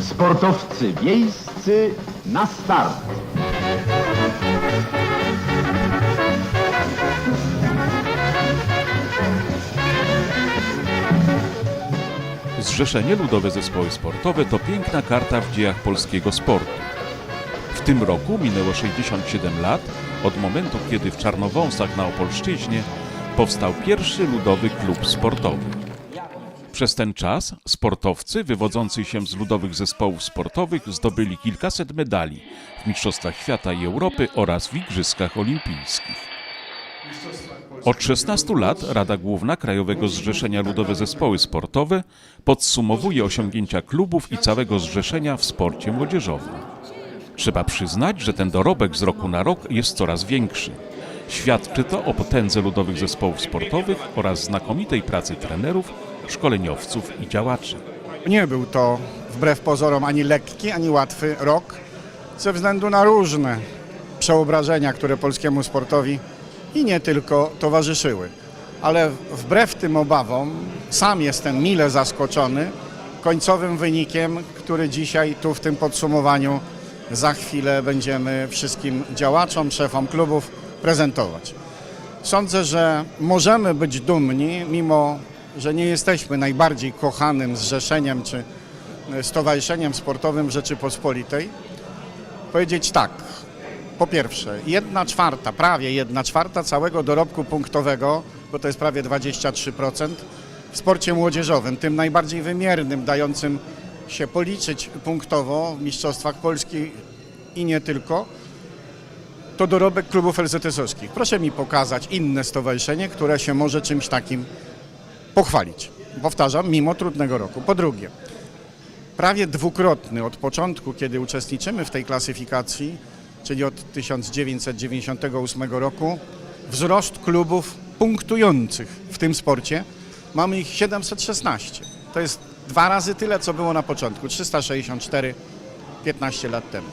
Sportowcy wiejscy na start. Zrzeszenie Ludowe Zespoły Sportowe to piękna karta w dziejach polskiego sportu. W tym roku minęło 67 lat od momentu, kiedy w Czarnowąsach na Opolszczyźnie powstał pierwszy ludowy klub sportowy. Przez ten czas sportowcy wywodzący się z ludowych zespołów sportowych zdobyli kilkaset medali w Mistrzostwach Świata i Europy oraz w Igrzyskach Olimpijskich. Od 16 lat Rada Główna Krajowego Zrzeszenia Ludowe Zespoły Sportowe podsumowuje osiągnięcia klubów i całego zrzeszenia w sporcie młodzieżowym. Trzeba przyznać, że ten dorobek z roku na rok jest coraz większy. Świadczy to o potędze ludowych zespołów sportowych oraz znakomitej pracy trenerów, szkoleniowców i działaczy. Nie był to wbrew pozorom ani lekki, ani łatwy rok ze względu na różne przeobrażenia, które polskiemu sportowi i nie tylko towarzyszyły. Ale wbrew tym obawom sam jestem mile zaskoczony końcowym wynikiem, który dzisiaj tu w tym podsumowaniu za chwilę będziemy wszystkim działaczom, szefom klubów prezentować. Sądzę, że możemy być dumni, mimo że nie jesteśmy najbardziej kochanym zrzeszeniem czy stowarzyszeniem sportowym Rzeczypospolitej. Powiedzieć tak. Po pierwsze, jedna czwarta, prawie jedna czwarta całego dorobku punktowego, bo to jest prawie 23%, w sporcie młodzieżowym, tym najbardziej wymiernym, dającym się policzyć punktowo w Mistrzostwach Polski i nie tylko, to dorobek klubów LZS-owskich. Proszę mi pokazać inne stowarzyszenie, które się może czymś takim pochwalić. Powtarzam, mimo trudnego roku. Po drugie, prawie dwukrotny od początku, kiedy uczestniczymy w tej klasyfikacji, czyli od 1998 roku, wzrost klubów punktujących w tym sporcie. Mamy ich 716. To jest dwa razy tyle, co było na początku. 364 15 lat temu.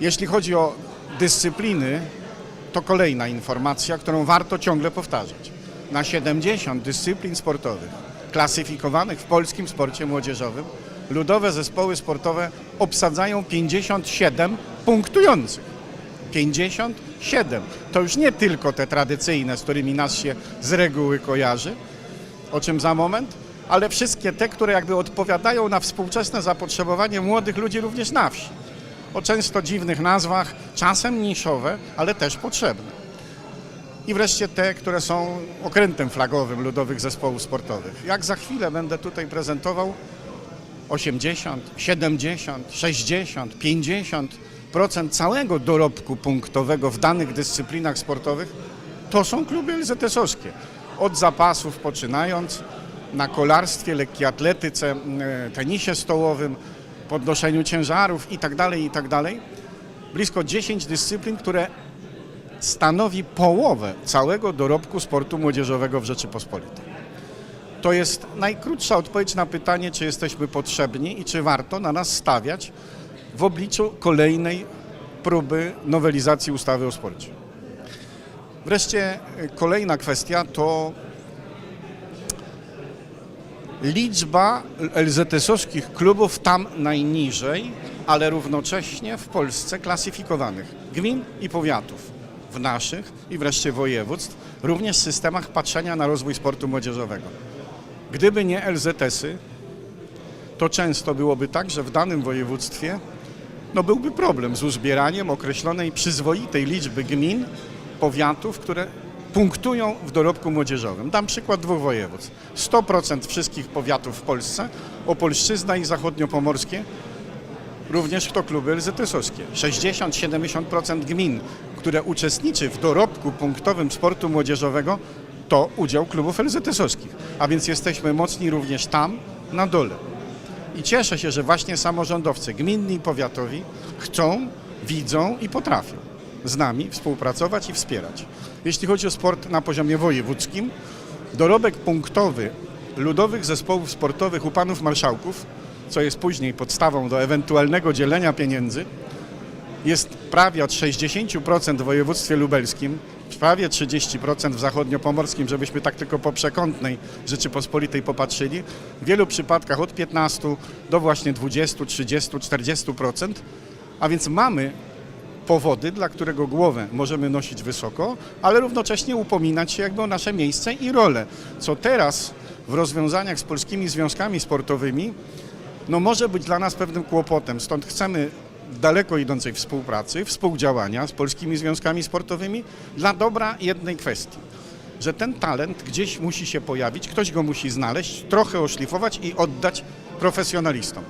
Jeśli chodzi o dyscypliny, to kolejna informacja, którą warto ciągle powtarzać. Na 70 dyscyplin sportowych klasyfikowanych w polskim sporcie młodzieżowym, ludowe zespoły sportowe obsadzają 57 punktujących. 57. To już nie tylko te tradycyjne, z którymi nas się z reguły kojarzy, o czym za moment, ale wszystkie te, które jakby odpowiadają na współczesne zapotrzebowanie młodych ludzi również na wsi. O często dziwnych nazwach, czasem niszowe, ale też potrzebne. I wreszcie te, które są okrętem flagowym ludowych zespołów sportowych. Jak za chwilę będę tutaj prezentował 80, 70, 60, 50% całego dorobku punktowego w danych dyscyplinach sportowych to są kluby LZS-owskie. Od zapasów poczynając, na kolarstwie, lekkiej atletyce, e, tenisie stołowym, podnoszeniu ciężarów itd., itd. Blisko 10 dyscyplin, które stanowi połowę całego dorobku sportu młodzieżowego w Rzeczypospolitej. To jest najkrótsza odpowiedź na pytanie, czy jesteśmy potrzebni i czy warto na nas stawiać w obliczu kolejnej próby nowelizacji ustawy o sporcie. Wreszcie y, kolejna kwestia to liczba LZS-owskich klubów tam najniżej, ale równocześnie w Polsce klasyfikowanych gmin i powiatów, w naszych i wreszcie województw, również w systemach patrzenia na rozwój sportu młodzieżowego. Gdyby nie LZS-y, to często byłoby tak, że w danym województwie no byłby problem z uzbieraniem określonej przyzwoitej liczby gmin, powiatów, które punktują w dorobku młodzieżowym. Dam przykład dwóch województw. 100% wszystkich powiatów w Polsce, Opolszczyzna i Zachodniopomorskie, również to kluby LZS-owskie. 60-70% gmin, które uczestniczy w dorobku punktowym sportu młodzieżowego, to udział klubów LZS-owskich. A więc jesteśmy mocni również tam, na dole. I cieszę się, że właśnie samorządowcy gminni i powiatowi chcą, widzą i potrafią z nami współpracować i wspierać. Jeśli chodzi o sport na poziomie wojewódzkim, dorobek punktowy ludowych zespołów sportowych u panów marszałków, co jest później podstawą do ewentualnego dzielenia pieniędzy, jest prawie od 60% w województwie lubelskim, prawie 30% w zachodniopomorskim, żebyśmy tak tylko po przekątnej Rzeczypospolitej popatrzyli. W wielu przypadkach od 15 do właśnie 20, 30, 40%. A więc mamy powody, dla którego głowę możemy nosić wysoko, ale równocześnie upominać się jakby o nasze miejsce i rolę. Co teraz w rozwiązaniach z polskimi związkami sportowymi no może być dla nas pewnym kłopotem. Stąd chcemy daleko idącej współpracy, współdziałania z polskimi związkami sportowymi dla dobra jednej kwestii. Że ten talent gdzieś musi się pojawić, ktoś go musi znaleźć, trochę oszlifować i oddać profesjonalistom.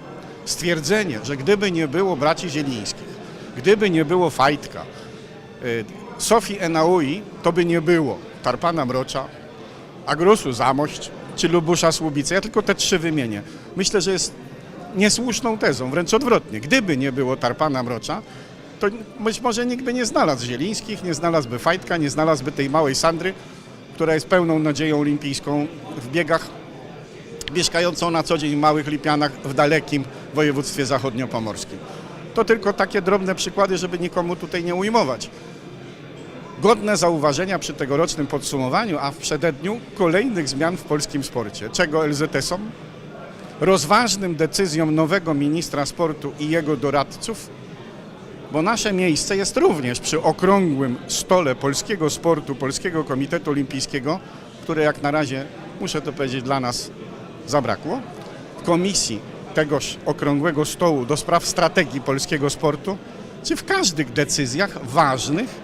Stwierdzenie, że gdyby nie było braci Zielińskich, gdyby nie było Fajtka, y, Sofii Enaui, to by nie było Tarpana Mrocza, Agrosu Zamość czy Lubusza Słubice. Ja tylko te trzy wymienię. Myślę, że jest niesłuszną tezą, wręcz odwrotnie. Gdyby nie było Tarpana Mrocza, to być może nikt by nie znalazł Zielińskich, nie znalazłby Fajtka, nie znalazłby tej małej Sandry, która jest pełną nadzieją olimpijską w biegach, mieszkającą na co dzień w małych Lipianach w dalekim województwie zachodniopomorskim. To tylko takie drobne przykłady, żeby nikomu tutaj nie ujmować. Godne zauważenia przy tegorocznym podsumowaniu, a w przededniu kolejnych zmian w polskim sporcie. Czego LZS-om? Rozważnym decyzjom nowego ministra sportu i jego doradców, bo nasze miejsce jest również przy okrągłym stole polskiego sportu, Polskiego Komitetu Olimpijskiego, które jak na razie, muszę to powiedzieć, dla nas zabrakło. W komisji tegoż okrągłego stołu do spraw strategii polskiego sportu, czy w każdych decyzjach ważnych,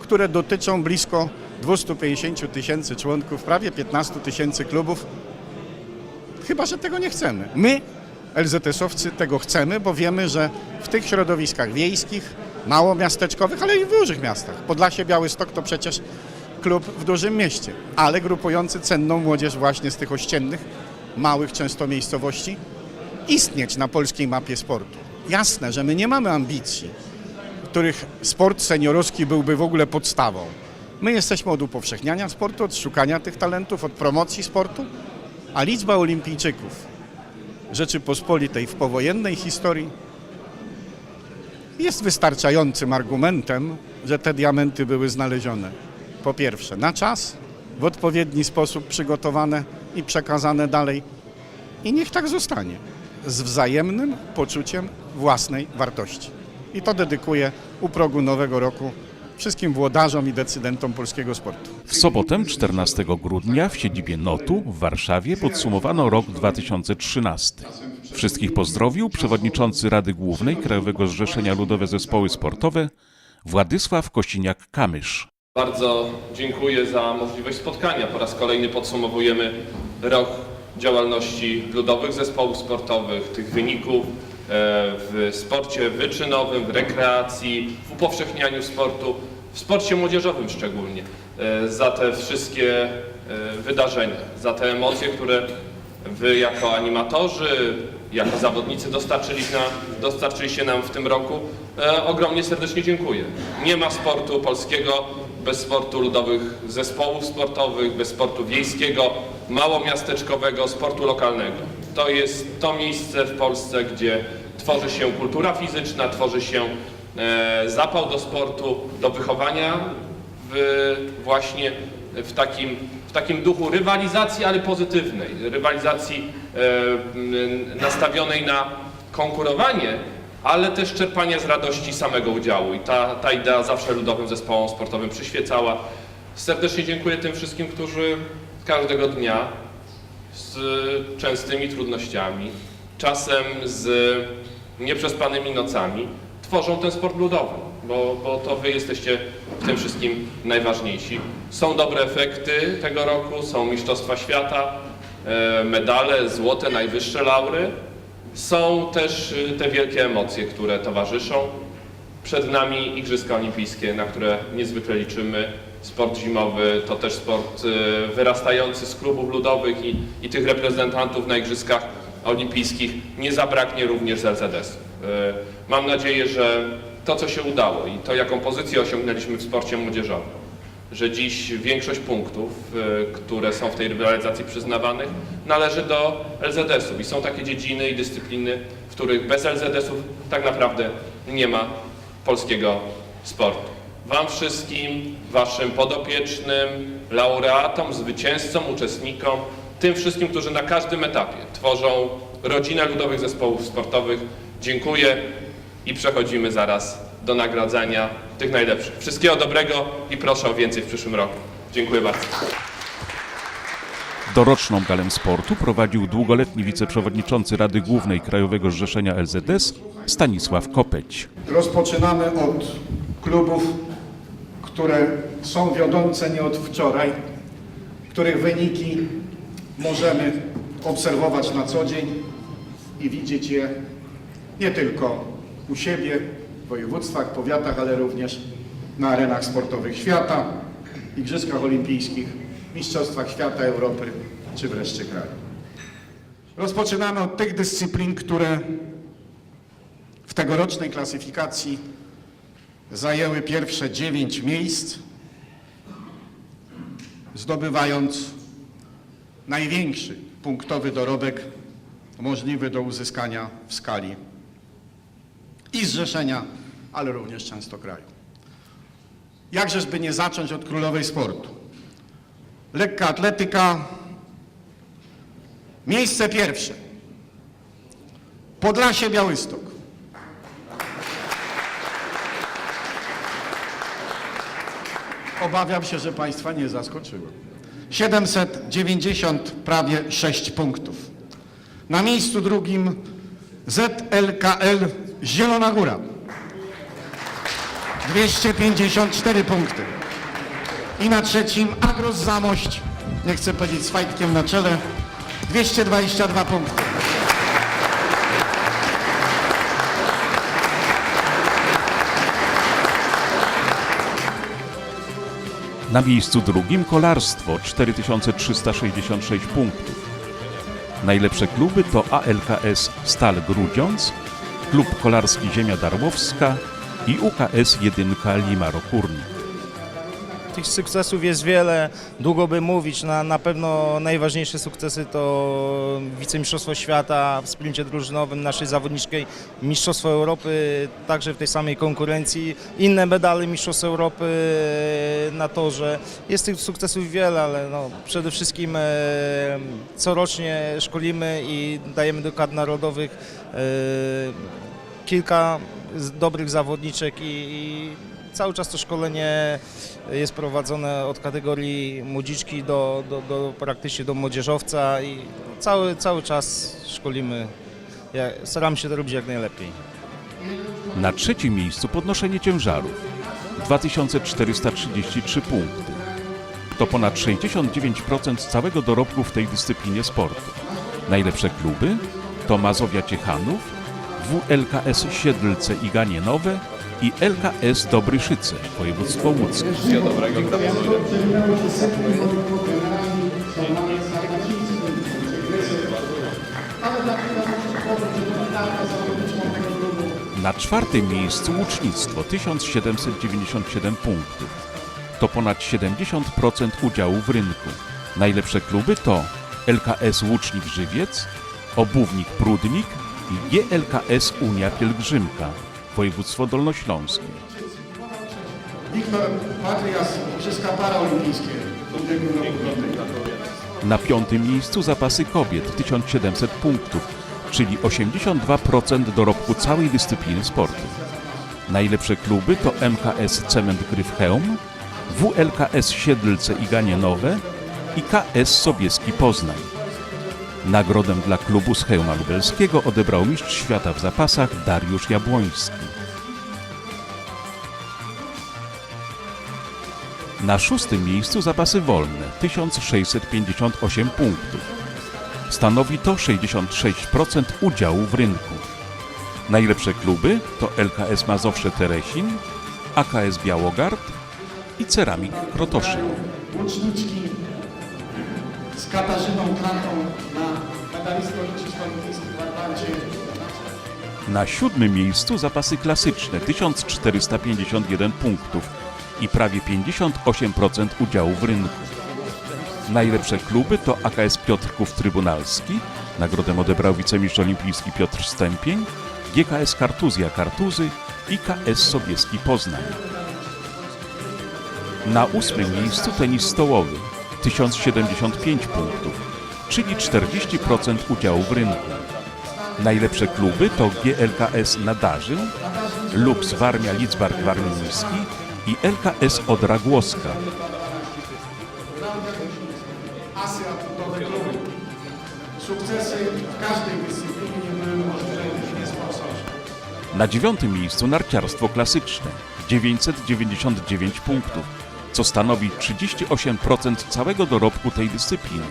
które dotyczą blisko 250 tysięcy członków, prawie 15 tysięcy klubów. Chyba, że tego nie chcemy. My, LZS-owcy, tego chcemy, bo wiemy, że w tych środowiskach wiejskich, małomiasteczkowych, ale i w dużych miastach, Podlasie, Białystok to przecież klub w dużym mieście, ale grupujący cenną młodzież właśnie z tych ościennych, małych często miejscowości, istnieć na polskiej mapie sportu. Jasne, że my nie mamy ambicji, których sport seniorowski byłby w ogóle podstawą. My jesteśmy od upowszechniania sportu, od szukania tych talentów, od promocji sportu, a liczba olimpijczyków Rzeczypospolitej w powojennej historii jest wystarczającym argumentem, że te diamenty były znalezione. Po pierwsze, na czas, w odpowiedni sposób przygotowane i przekazane dalej. I niech tak zostanie. Z wzajemnym poczuciem własnej wartości. I to dedykuję u progu nowego roku wszystkim włodarzom i decydentom polskiego sportu. W sobotę 14 grudnia w siedzibie NOTU w Warszawie podsumowano rok 2013. Wszystkich pozdrowił przewodniczący Rady Głównej Krajowego Zrzeszenia Ludowe Zespoły Sportowe Władysław Kosiniak-Kamysz. Bardzo dziękuję za możliwość spotkania. Po raz kolejny podsumowujemy rok działalności ludowych zespołów sportowych, tych wyników w sporcie wyczynowym, w rekreacji, w upowszechnianiu sportu, w sporcie młodzieżowym szczególnie, e, za te wszystkie e, wydarzenia, za te emocje, które Wy jako animatorzy, jako zawodnicy dostarczyliście nam, w tym roku. E, ogromnie serdecznie dziękuję. Nie ma sportu polskiego bez sportu ludowych zespołów sportowych, bez sportu wiejskiego, małomiasteczkowego, sportu lokalnego. To jest to miejsce w Polsce, gdzie tworzy się kultura fizyczna, tworzy się e, zapał do sportu, do wychowania w, właśnie w takim, w takim duchu rywalizacji, ale pozytywnej. Rywalizacji e, nastawionej na konkurowanie, ale też czerpanie z radości samego udziału. I ta, ta idea zawsze ludowym zespołom sportowym przyświecała. Serdecznie dziękuję tym wszystkim, którzy każdego dnia z częstymi trudnościami, czasem z nieprzespanymi nocami tworzą ten sport ludowy, bo, bo to wy jesteście w tym wszystkim najważniejsi. Są dobre efekty tego roku, są Mistrzostwa Świata, e, medale, złote, najwyższe laury. Są też y, te wielkie emocje, które towarzyszą. Przed nami Igrzyska Olimpijskie, na które niezwykle liczymy. Sport zimowy to też sport y, wyrastający z klubów ludowych i, i tych reprezentantów na Igrzyskach Olimpijskich. Nie zabraknie również z LZS. Y, Mam nadzieję, że to, co się udało i to, jaką pozycję osiągnęliśmy w sporcie młodzieżowym, że dziś większość punktów, e, które są w tej rywalizacji przyznawanych, należy do LZS-ów. I są takie dziedziny i dyscypliny, w których bez LZS-ów tak naprawdę nie ma polskiego sportu. Wam wszystkim, Waszym podopiecznym, laureatom, zwycięzcom, uczestnikom, tym wszystkim, którzy na każdym etapie tworzą rodzinę ludowych zespołów sportowych, dziękuję i przechodzimy zaraz do nagradzania tych najlepszych. Wszystkiego dobrego i proszę o więcej w przyszłym roku. Dziękuję bardzo. Doroczną galę sportu prowadził długoletni wiceprzewodniczący Rady Głównej Krajowego Zrzeszenia LZS Stanisław Kopeć. Rozpoczynamy od klubów, które są wiodące nie od wczoraj, których wyniki możemy obserwować na co dzień i widzieć je nie tylko u siebie, w województwach, powiatach, ale również na arenach sportowych świata, Igrzyskach Olimpijskich, Mistrzostwach Świata, Europy czy wreszcie kraju. Rozpoczynamy od tych dyscyplin, które w tegorocznej klasyfikacji zajęły pierwsze dziewięć miejsc, zdobywając największy punktowy dorobek możliwy do uzyskania w skali i zrzeszenia, ale również często kraju. Jakżeż by nie zacząć od królowej sportu? Lekka atletyka, miejsce pierwsze. Podlasie Białystok. Obawiam się, że Państwa nie zaskoczyłem. 790 prawie 6 punktów. Na miejscu drugim ZLKL Zielona Góra. 254 punkty. I na trzecim Agros Zamość, nie chcę powiedzieć z fajtkiem na czele, 222 punkty. Na miejscu drugim kolarstwo 4366 punktów. Najlepsze kluby to ALKS Stal Grudziądz, Klub Kolarski Ziemia Darłowska i UKS 1 Limaro Kurnik. Tych sukcesów jest wiele, długo by mówić. Na, na pewno najważniejsze sukcesy to wicemistrzostwo świata w sprincie drużynowym naszej zawodniczej, mistrzostwo Europy także w tej samej konkurencji, inne medale mistrzostw Europy na torze. Jest tych sukcesów wiele, ale no, przede wszystkim e, corocznie szkolimy i dajemy do kadr narodowych e, kilka dobrych zawodniczek i, i cały czas to szkolenie jest prowadzone od kategorii młodziczki do, do, do praktycznie do młodzieżowca i cały, cały czas szkolimy. Ja staramy się to robić jak najlepiej. Na trzecim miejscu podnoszenie ciężarów 2433 punkty. To ponad 69% całego dorobku w tej dyscyplinie sportu. Najlepsze kluby to Mazowia Ciechanów, WLKS Siedlce i Ganienowe i LKS Dobryszyce, województwo łódzkie. Na czwartym miejscu łucznictwo 1797 punktów. To ponad 70% udziału w rynku. Najlepsze kluby to LKS Łucznik Żywiec, Obuwnik Prudnik i GLKS Unia Pielgrzymka, województwo dolnośląskie. Wiktor Patrias, Igrzyska Paraolimpijskie w ubiegłym roku. Na piątym miejscu zapasy kobiet 1700 punktów, czyli 82% dorobku całej dyscypliny sportu. Najlepsze kluby to MKS Cement Gryfchełm, WLKS Siedlce i Ganienowe i KS Sobieski Poznań. Nagrodę dla klubu z Lubelskiego odebrał mistrz świata w zapasach Dariusz Jabłoński. Na szóstym miejscu zapasy wolne 1658 punktów. Stanowi to 66% udziału w rynku. Najlepsze kluby to LKS Mazowsze Teresin, AKS Białogard i Ceramik Krotoszyn. Katarzyną Klantą na Olimpijskich w. Na siódmym miejscu zapasy klasyczne 1451 punktów, i prawie 58% udziału w rynku. Najlepsze kluby to AKS Piotrków Trybunalski, nagrodę odebrał wicemistrz olimpijski Piotr Stępień, GKS Kartuzja Kartuzy i KS Sobieski Poznań. Na ósmym miejscu tenis stołowy 1075 punktów, czyli 40% udziału w rynku. Najlepsze kluby to GLKS Nadarzyn, Lux Warmia Lidzbark Warmiński i LKS Odra Głoska. Kluby. Sukcesy w każdej dyscyplinie były możliwe. Na dziewiątym miejscu narciarstwo klasyczne 999 punktów, co stanowi 38% całego dorobku tej dyscypliny.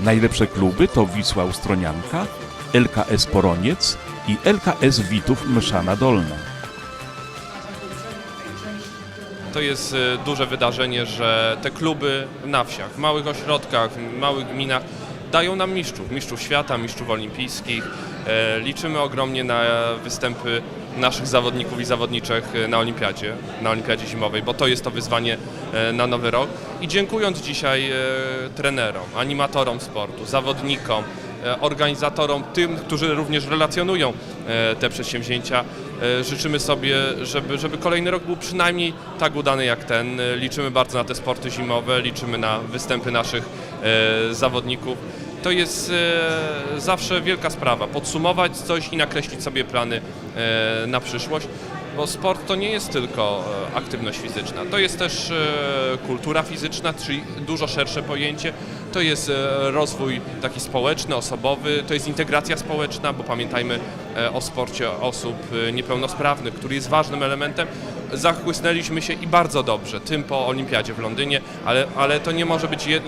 Najlepsze kluby to Wisła Ustronianka, LKS Poroniec i LKS Witów Myszana Dolna. To jest e, duże wydarzenie, że te kluby na wsiach, w małych ośrodkach, w małych gminach dają nam mistrzów, mistrzów świata, mistrzów olimpijskich. E, Liczymy ogromnie na występy naszych zawodników i zawodniczek e, na olimpiadzie, na olimpiadzie zimowej, bo to jest to wyzwanie e, na nowy rok. I dziękując dzisiaj e, trenerom, animatorom sportu, zawodnikom, organizatorom, tym, którzy również relacjonują te przedsięwzięcia. Życzymy sobie, żeby, żeby kolejny rok był przynajmniej tak udany jak ten. Liczymy bardzo na te sporty zimowe, liczymy na występy naszych zawodników. To jest e, zawsze wielka sprawa, podsumować coś i nakreślić sobie plany e, na przyszłość, bo sport to nie jest tylko e, aktywność fizyczna, to jest też kultura fizyczna, czyli dużo szersze pojęcie, to jest rozwój taki społeczny, osobowy, to jest integracja społeczna, bo pamiętajmy o sporcie osób niepełnosprawnych, który jest ważnym elementem. Zachłysnęliśmy się i bardzo dobrze tym po olimpiadzie w Londynie, ale, ale to nie może być jed-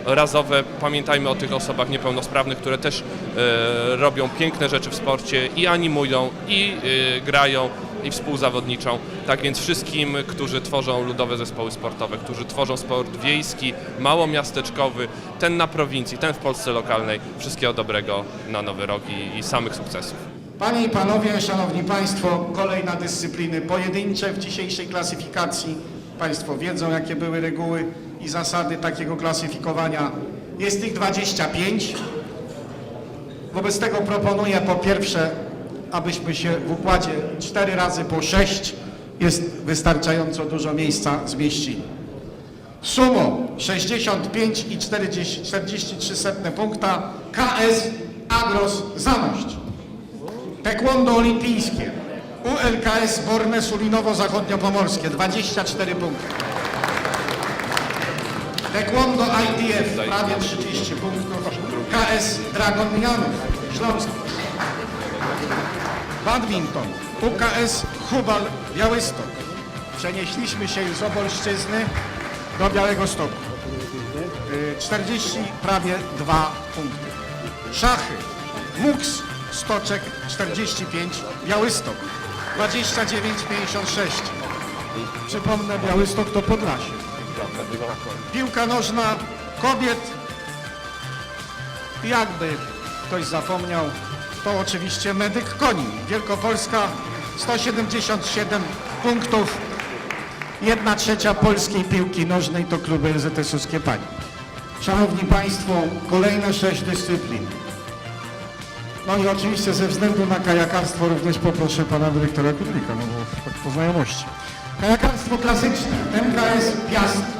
jednorazowe. Pamiętajmy o tych osobach niepełnosprawnych, które też e, robią piękne rzeczy w sporcie i animują, i e, grają, i współzawodniczą. Tak więc wszystkim, którzy tworzą ludowe zespoły sportowe, którzy tworzą sport wiejski, małomiasteczkowy, ten na prowincji, ten w Polsce lokalnej, wszystkiego dobrego na nowy rok i, i samych sukcesów. Panie i Panowie, Szanowni Państwo, kolejna dyscypliny pojedyncze w dzisiejszej klasyfikacji. Państwo wiedzą, jakie były reguły i zasady takiego klasyfikowania. Jest ich 25. Wobec tego proponuję po pierwsze, abyśmy się w układzie 4 razy po 6 jest wystarczająco dużo miejsca zmieścili. Sumą 65 i 40, 43 setne punkta KS Agros Zamość. Taekwondo olimpijskie. ULKS Borne Sulinowo-Zachodniopomorskie 24 punkty. Taekwondo ITF prawie 30 punktów. KS Dragon Janów Śląsk. Badminton. UKS Hubal Białystok. Przenieśliśmy się z Obolszczyzny do Białego Stoku. Y, 40 prawie 2 punkty. Szachy. MUX Stoczek 45, Białystok 29,56. Przypomnę, Białystok to Podlasie. Piłka nożna kobiet. Jakby ktoś zapomniał, to oczywiście medyk koni. Wielkopolska 177 punktów. Jedna trzecia polskiej piłki nożnej to kluby ZS-owskie Pani. Szanowni Państwo, kolejne sześć dyscyplin. No i oczywiście ze względu na kajakarstwo również poproszę pana dyrektora Kudrika, no bo tak po znajomości. Kajakarstwo klasyczne, MKS Piast.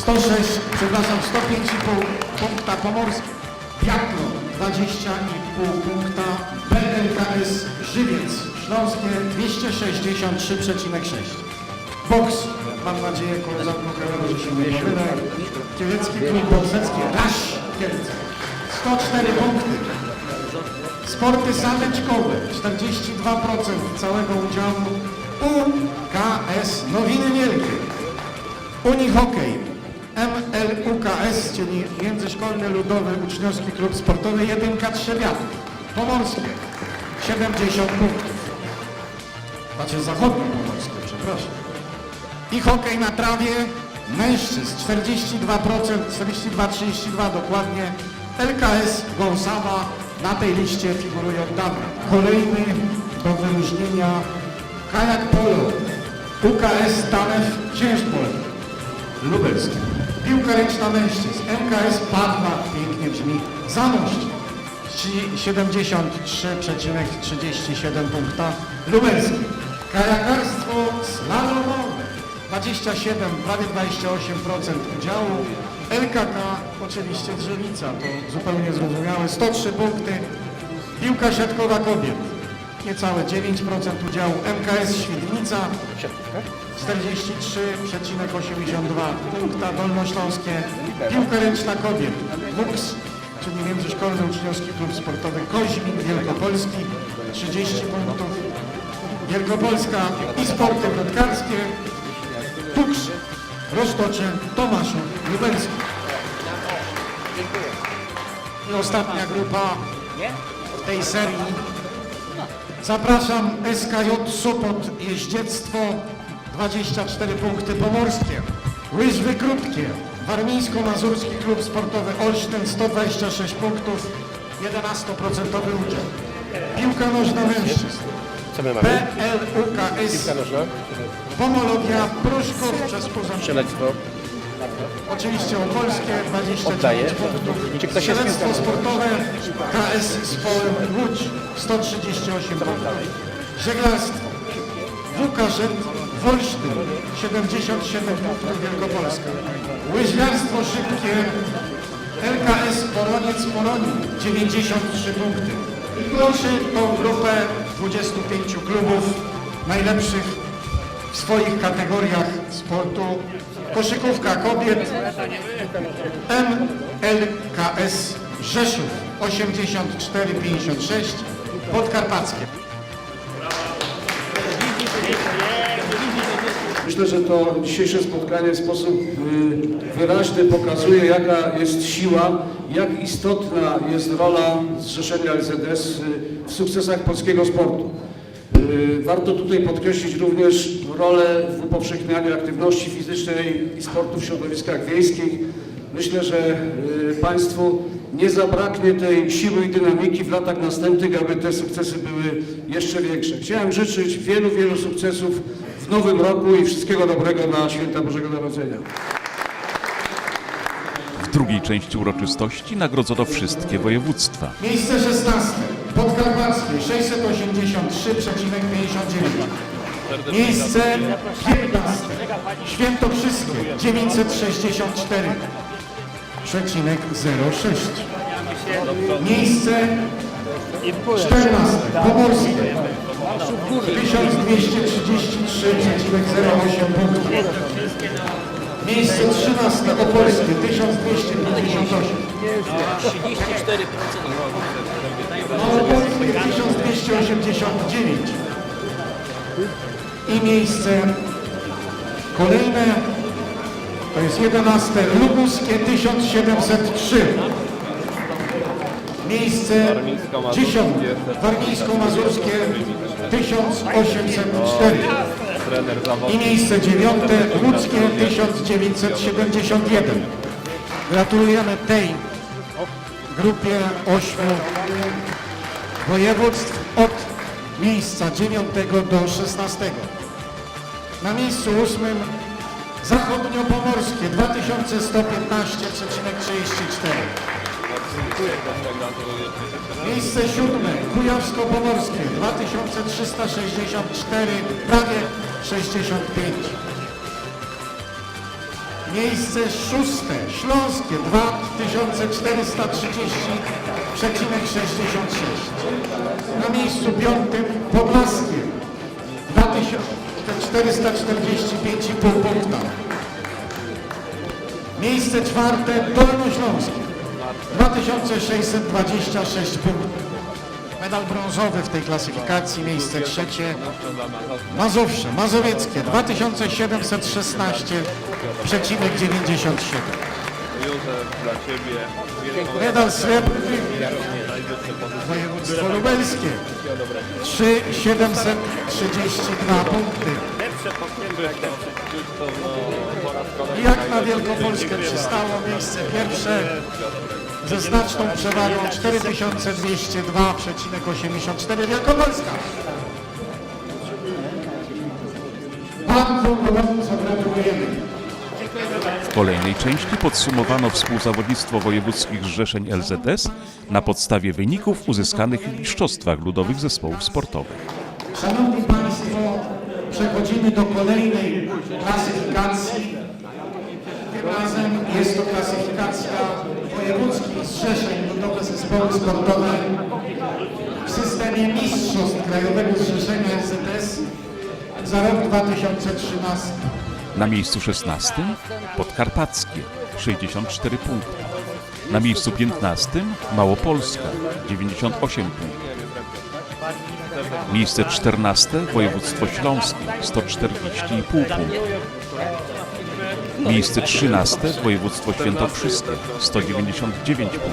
106, przepraszam, 105,5 punkta pomorskie. Biatlon 20,5 punkta. BLKS Żywiec Śląskie 263,6. Boks, mam nadzieję koleżanko Karol, że się nie pomylę. Kielecki Klub Bokserski Rasz Kielce. 104 punkty. Sporty sameczkowe 42% całego udziału UKS Nowiny Wielkie. Unihokej MLUKS, czyli Międzyszkolny Ludowy Uczniowski Klub Sportowy Jedynka Trzebiatów. Pomorskie 70 punktów. Znaczy zachodniopomorskie, przepraszam. I hokej na trawie mężczyzn 42%, 42-32 dokładnie. LKS Gąsawa na tej liście figuruje od. Kolejny do wyróżnienia kajak polo UKS Tanew Ciężpol Lubelski. Piłka ręczna mężczyzn. MKS Padwa, pięknie brzmi, Zamość. 73,37 punkta. Lubelski. Kajakarstwo slalomowe. 27, prawie 28% udziału. LKK, oczywiście Drzewica, to zupełnie zrozumiałe, 103 punkty. Piłka siatkowa kobiet, niecałe 9% udziału. MKS Świdnica, 43,82 punkta Dolnośląskie. Piłka ręczna kobiet, WUKS, czyli Międzyszkolny Uczniowski Klub Sportowy Koźmin Wielkopolski, 30 punktów. Wielkopolska i sporty wrotkarskie, Tuks, Roztocze, Tomaszów, Lubelski. I ostatnia grupa w tej serii. Zapraszam SKJ Sopot Jeździectwo 24 punkty pomorskie. Łyżwy krótkie. Warmińsko-Mazurski Klub Sportowy Olsztyn 126 punktów, 11% udział. Piłka nożna mężczyzn. PLUKS Pomologia Pruszków przez Strzelectwo. Oczywiście opolskie 29 punktów. Strzelectwo sportowe KS Społem Łódź 138 punktów. Żeglarstwo WKŻ Wolsztyn 77 punktów Wielkopolska. Łyżwiarstwo szybkie LKS Poroniec Poronin 93 punkty. I proszę tą grupę 25 klubów najlepszych w swoich kategoriach sportu. Koszykówka kobiet MLKS Rzeszów 84-56 Podkarpackie. Myślę, że to dzisiejsze spotkanie w sposób y, wyraźny pokazuje, jaka jest siła, jak istotna jest rola Zrzeszenia LZS y, w sukcesach polskiego sportu. Y, Warto tutaj podkreślić również rolę w upowszechnianiu aktywności fizycznej i sportu w środowiskach wiejskich. Myślę, że Państwu nie zabraknie tej siły i dynamiki w latach następnych, aby te sukcesy były jeszcze większe. Chciałem życzyć wielu, wielu sukcesów w nowym roku i wszystkiego dobrego na święta Bożego Narodzenia. W drugiej części uroczystości nagrodzono wszystkie województwa. Miejsce 16 Podkarpackie 683,59 Miejsce 15 Świętokrzyskie 964 przecinek 06 Miejsce 14 Pomorskie 1233,08 punktów Miejsce 13 Opolskie 1258 Małopolskie 1289 i miejsce kolejne. To jest 11 Lubuskie 1703 miejsce 10 Warmińsko-Mazurskie 1804 i miejsce 9 Łódzkie 1971 Gratulujemy tej grupie ośmiu województw od miejsca 9 do 16. Na miejscu ósmym zachodniopomorskie 2115,34. Miejsce siódme kujawsko-pomorskie 2364, prawie 65. Miejsce szóste śląskie 2430,66. Na miejscu piątym podlaskie 2445,5 punkta. Miejsce czwarte dolnośląskie 2626 punktów. Medal brązowy w tej klasyfikacji, miejsce trzecie Mazowsze, Mazowieckie 2716,97. Medal srebrny województwo lubelskie 3732 punkty. Jak na Wielkopolskę przystało miejsce pierwsze ze znaczną przewagą 4202,84 Wielkopolska. W kolejnej części podsumowano współzawodnictwo wojewódzkich zrzeszeń LZS na podstawie wyników uzyskanych w mistrzostwach ludowych zespołów sportowych. Szanowni Państwo, przechodzimy do kolejnej klasyfikacji. Tym razem jest to klasyfikacja wojewódzkich zrzeszeń ludowe zespoły sportowe w systemie mistrzostw Krajowego Zrzeszenia LZS za rok 2013. Na miejscu 16 Podkarpackie 64 punkty. Na miejscu 15 Małopolska 98 punktów. Miejsce 14 Województwo Śląskie 140,5 punktów. Miejsce 13 Województwo Świętokrzyskie 199 punktów.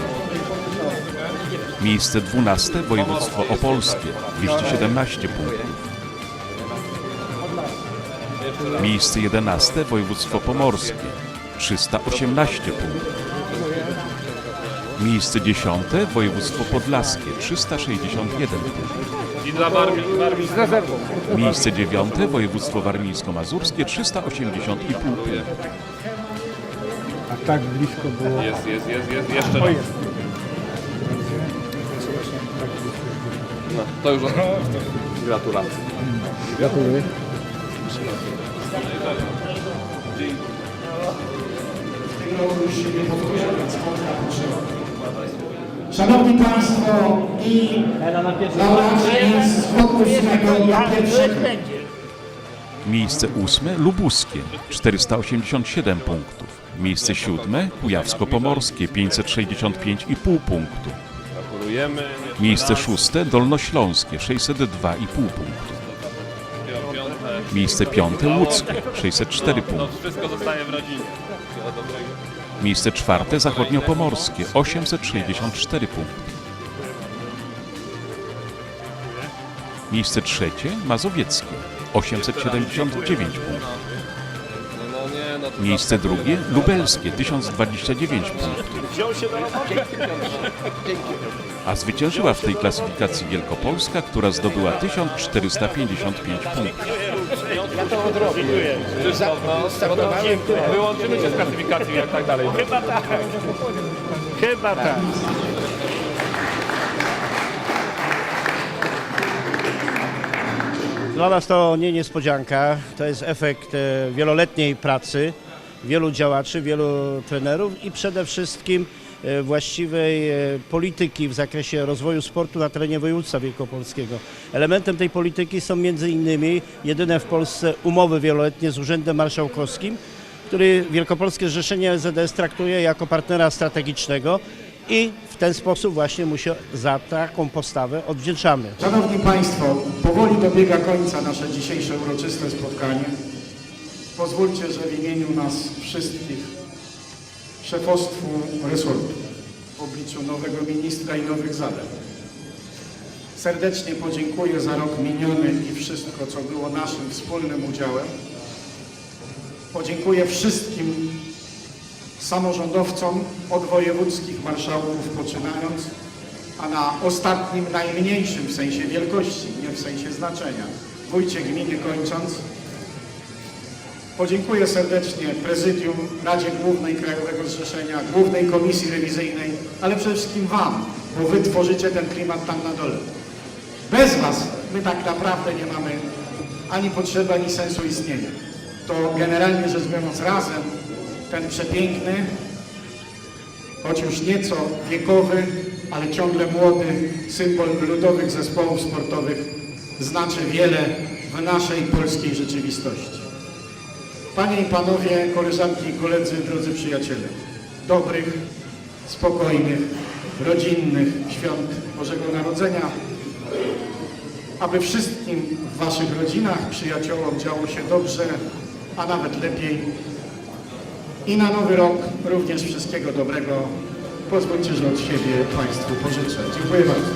Miejsce 12 Województwo Opolskie 217 punktów. Miejsce 11 Województwo Pomorskie 318 punktów. Miejsce 10 Województwo Podlaskie 361 punktów. I dla Barmi, Barmi z rezerwą. Miejsce 9 Województwo Warmińsko-Mazurskie 380,5 punktów. Jest, jest, jest, jest, jeszcze raz. No, to już Gratulacje. już się Szanowni Państwo i laureaci od ósmego do pierwszego. Miejsce 8 Lubuskie 487 punktów. Miejsce 7 Kujawsko-Pomorskie 565,5 punktów. Gratulujemy. Miejsce 6 Dolnośląskie 602,5 punktów. Miejsce 5 Łódzkie 604 To punktów. wszystko zostaje w rodzinie. Miejsce czwarte zachodniopomorskie 864 punkty. Miejsce trzecie mazowieckie 879 punktów. Miejsce drugie lubelskie 1029 punktów. A zwyciężyła w tej klasyfikacji Wielkopolska, która zdobyła 1455 punktów. Krzysztof, no, bo to wyłączymy cię z klasyfikacji, jak tak dalej. Chyba tak. Chyba tak. Dla nas to nie niespodzianka, to jest efekt e, wieloletniej pracy wielu działaczy, wielu trenerów i przede wszystkim właściwej e, polityki w zakresie rozwoju sportu na terenie województwa wielkopolskiego. Elementem tej polityki są między innymi jedyne w Polsce umowy wieloletnie z Urzędem Marszałkowskim, który Wielkopolskie Zrzeszenie LZS traktuje jako partnera strategicznego i w ten sposób właśnie mu się za taką postawę odwdzięczamy. Szanowni Państwo, powoli dobiega końca nasze dzisiejsze uroczyste spotkanie. Pozwólcie, że w imieniu nas wszystkich, szefostwu resortu, w obliczu nowego ministra i nowych zadań, serdecznie podziękuję za rok miniony i wszystko, co było naszym wspólnym udziałem. Podziękuję wszystkim samorządowcom od wojewódzkich marszałków poczynając, a na ostatnim, najmniejszym w sensie wielkości, nie w sensie znaczenia, wójcie gminy kończąc, podziękuję serdecznie Prezydium, Radzie Głównej Krajowego Zrzeszenia, Głównej Komisji Rewizyjnej, ale przede wszystkim Wam, bo Wy tworzycie ten klimat tam na dole. Bez Was my tak naprawdę nie mamy ani potrzeby, ani sensu istnienia. To generalnie rzecz biorąc razem ten przepiękny, choć już nieco wiekowy, ale ciągle młody symbol ludowych zespołów sportowych znaczy wiele w naszej polskiej rzeczywistości. Panie i panowie, koleżanki i koledzy, drodzy przyjaciele, dobrych, spokojnych, rodzinnych świąt Bożego Narodzenia, aby wszystkim w waszych rodzinach, przyjaciołom działo się dobrze, a nawet lepiej, i na nowy rok również wszystkiego dobrego. Pozwólcie, że od siebie Państwu pożyczę. Dziękuję bardzo.